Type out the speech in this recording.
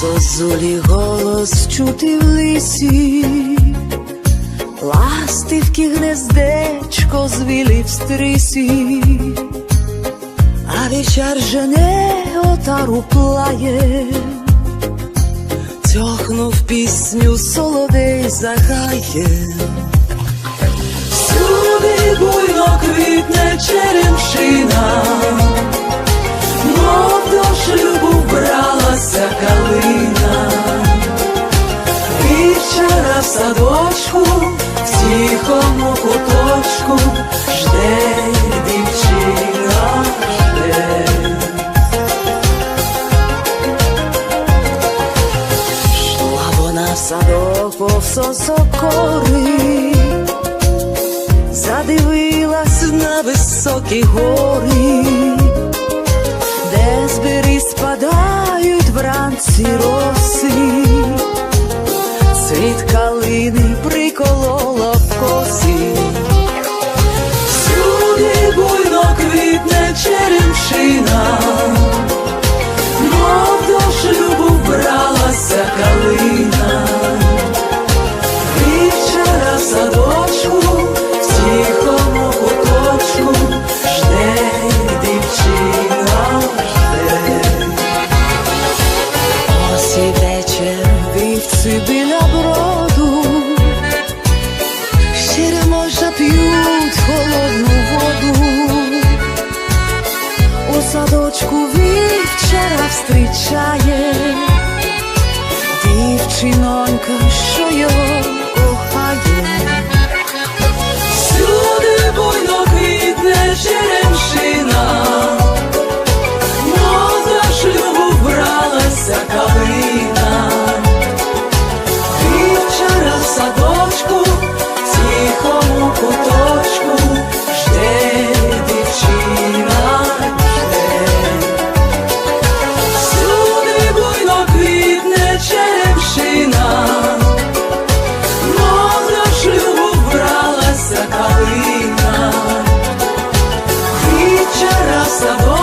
Зозулі голос чути в лисі, ластивки гнездечко звілі в стрісі, а вічар жене отару плає, тьохнув пісню солодей загає. Всюди буйно квітне черемшина, садок повсосокори, задивилась на високі гори де з бери спадають вранці роси, цвіт калини приколола в коси. Черемшина, мов до шлюбу вбралася калина. Вівчара в садочку, в тихому куточку, жде дівчина, жде. Ось і вечір вівці садочку вівчара встрічає дівчинонька, що його. sabor.